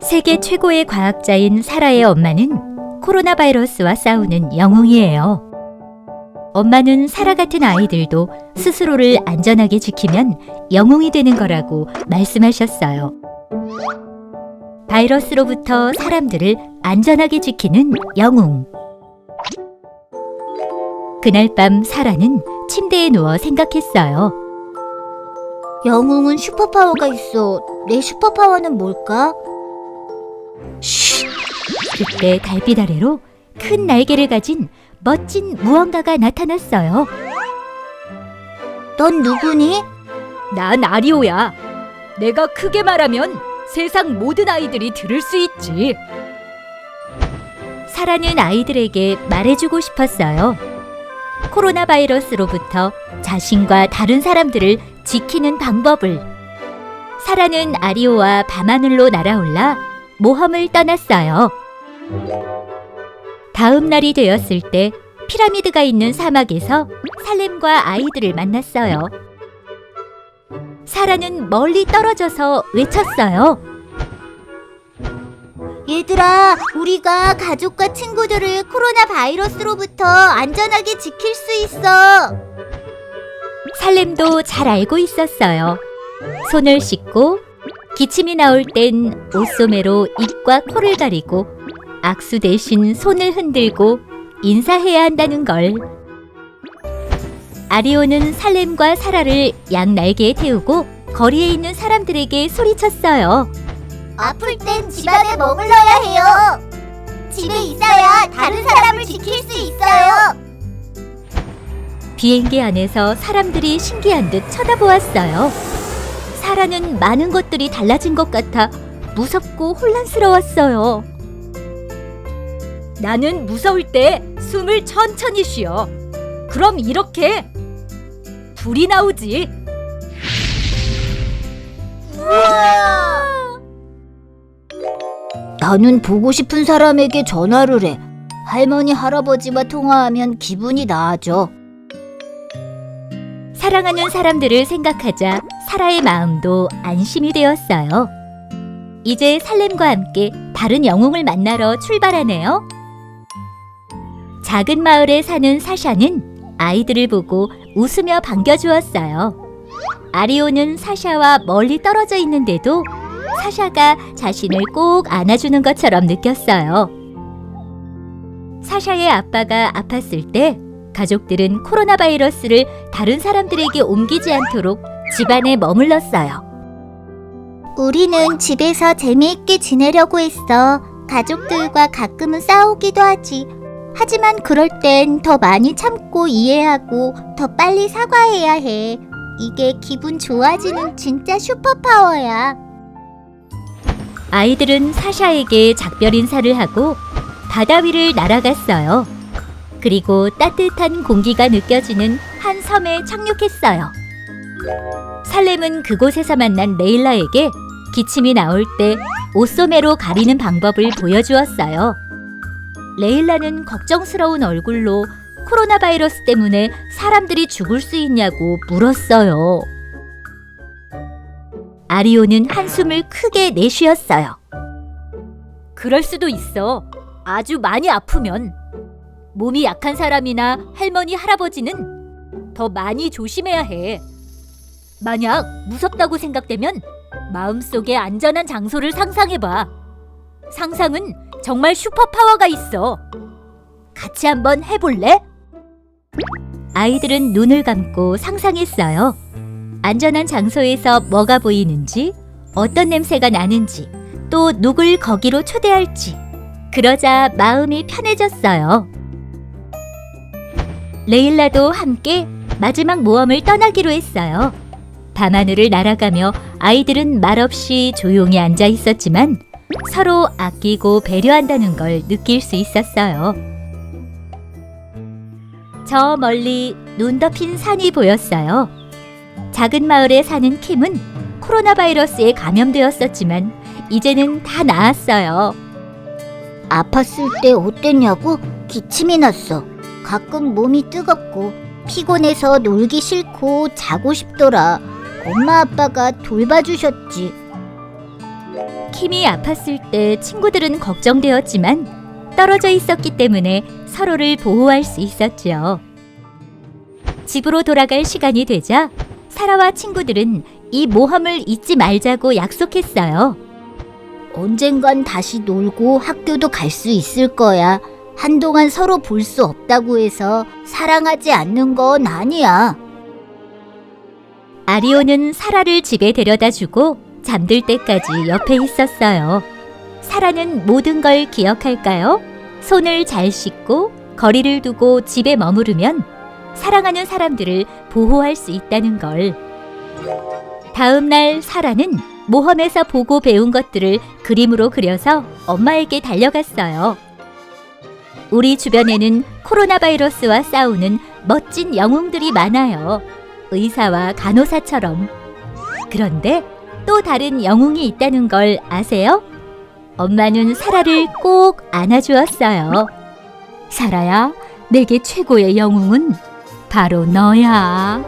세계 최고의 과학자인 사라의 엄마는 코로나 바이러스와 싸우는 영웅이에요. 엄마는 사라 같은 아이들도 스스로를 안전하게 지키면 영웅이 되는 거라고 말씀하셨어요. 바이러스로부터 사람들을 안전하게 지키는 영웅. 그날 밤 사라는 침대에 누워 생각했어요. 영웅은 슈퍼파워가 있어. 내 슈퍼파워는 뭘까? 쉿! 그때 달빛 아래로 큰 날개를 가진 멋진 무언가가 나타났어요. 넌 누구니? 난 아리오야. 내가 크게 말하면 세상 모든 아이들이 들을 수 있지. 사라는 아이들에게 말해주고 싶었어요. 코로나 바이러스로부터 자신과 다른 사람들을 지키는 방법을. 사라는 아리오와 밤하늘로 날아올라 모험을 떠났어요. 다음 날이 되었을 때 피라미드가 있는 사막에서 살렘과 아이들을 만났어요. 사라는 멀리 떨어져서 외쳤어요. 얘들아, 우리가 가족과 친구들을 코로나 바이러스로부터 안전하게 지킬 수 있어. 살렘도 잘 알고 있었어요. 손을 씻고 기침이 나올 땐 옷소매로 입과 코를 가리고 악수 대신 손을 흔들고 인사해야 한다는 걸. 아리오는 살렘과 사라를 양 날개에 태우고 거리에 있는 사람들에게 소리쳤어요. 아플 땐 집안에 머물러야 해요. 집에 있어야 다른 사람을 지킬 수 있어요. 비행기 안에서 사람들이 신기한 듯 쳐다보았어요. 사라는 많은 것들이 달라진 것 같아 무섭고 혼란스러웠어요. 나는 무서울 때 숨을 천천히 쉬어. 그럼 이렇게 불이 나오지. 나는 보고 싶은 사람에게 전화를 해. 할머니, 할아버지와 통화하면 기분이 나아져. 사랑하는 사람들을 생각하자 사라의 마음도 안심이 되었어요. 이제 살렘과 함께 다른 영웅을 만나러 출발하네요. 작은 마을에 사는 사샤는 아이들을 보고 웃으며 반겨주었어요. 아리오는 사샤와 멀리 떨어져 있는데도 사샤가 자신을 꼭 안아주는 것처럼 느꼈어요. 사샤의 아빠가 아팠을 때 가족들은 코로나 바이러스를 다른 사람들에게 옮기지 않도록 집안에 머물렀어요. 우리는 집에서 재미있게 지내려고 했어. 가족들과 가끔은 싸우기도 하지. 하지만 그럴 땐 더 많이 참고 이해하고 더 빨리 사과해야 해. 이게 기분 좋아지는 진짜 슈퍼파워야. 아이들은 사샤에게 작별 인사를 하고 바다 위를 날아갔어요. 그리고 따뜻한 공기가 느껴지는 한 섬에 착륙했어요. 살렘은 그곳에서 만난 레일라에게 기침이 나올 때 옷소매로 가리는 방법을 보여주었어요. 레일라는 걱정스러운 얼굴로 코로나 바이러스 때문에 사람들이 죽을 수 있냐고 물었어요. 아리오는 한숨을 크게 내쉬었어요. 그럴 수도 있어. 아주 많이 아프면. 몸이 약한 사람이나 할머니, 할아버지는 더 많이 조심해야 해. 만약 무섭다고 생각되면 마음속에 안전한 장소를 상상해봐. 상상은 정말 슈퍼파워가 있어. 같이 한번 해볼래? 아이들은 눈을 감고 상상했어요. 안전한 장소에서 뭐가 보이는지, 어떤 냄새가 나는지, 또 누굴 거기로 초대할지. 그러자 마음이 편해졌어요. 레일라도 함께 마지막 모험을 떠나기로 했어요. 밤하늘을 날아가며 아이들은 말없이 조용히 앉아 있었지만 서로 아끼고 배려한다는 걸 느낄 수 있었어요. 저 멀리 눈 덮인 산이 보였어요. 작은 마을에 사는 킴은 코로나 바이러스에 감염되었었지만 이제는 다 나았어요. 아팠을 때 어땠냐고? 기침이 났어. 가끔 몸이 뜨겁고 피곤해서 놀기 싫고 자고 싶더라. 엄마 아빠가 돌봐주셨지. 킴이 아팠을 때 친구들은 걱정되었지만 떨어져 있었기 때문에 서로를 보호할 수 있었죠. 집으로 돌아갈 시간이 되자 사라와 친구들은 이 모험을 잊지 말자고 약속했어요. 언젠간 다시 놀고 학교도 갈 수 있을 거야. 한동안 서로 볼 수 없다고 해서 사랑하지 않는 건 아니야. 아리오는 사라를 집에 데려다 주고 잠들 때까지 옆에 있었어요. 사라는 모든 걸 기억할까요? 손을 잘 씻고 거리를 두고 집에 머무르면 사랑하는 사람들을 보호할 수 있다는 걸. 다음 날 사라는 모험에서 보고 배운 것들을 그림으로 그려서 엄마에게 달려갔어요. 우리 주변에는 코로나 바이러스와 싸우는 멋진 영웅들이 많아요. 의사와 간호사처럼. 그런데 또 다른 영웅이 있다는 걸 아세요? 엄마는 사라를 꼭 안아주었어요. 사라야, 내게 최고의 영웅은 바로 너야.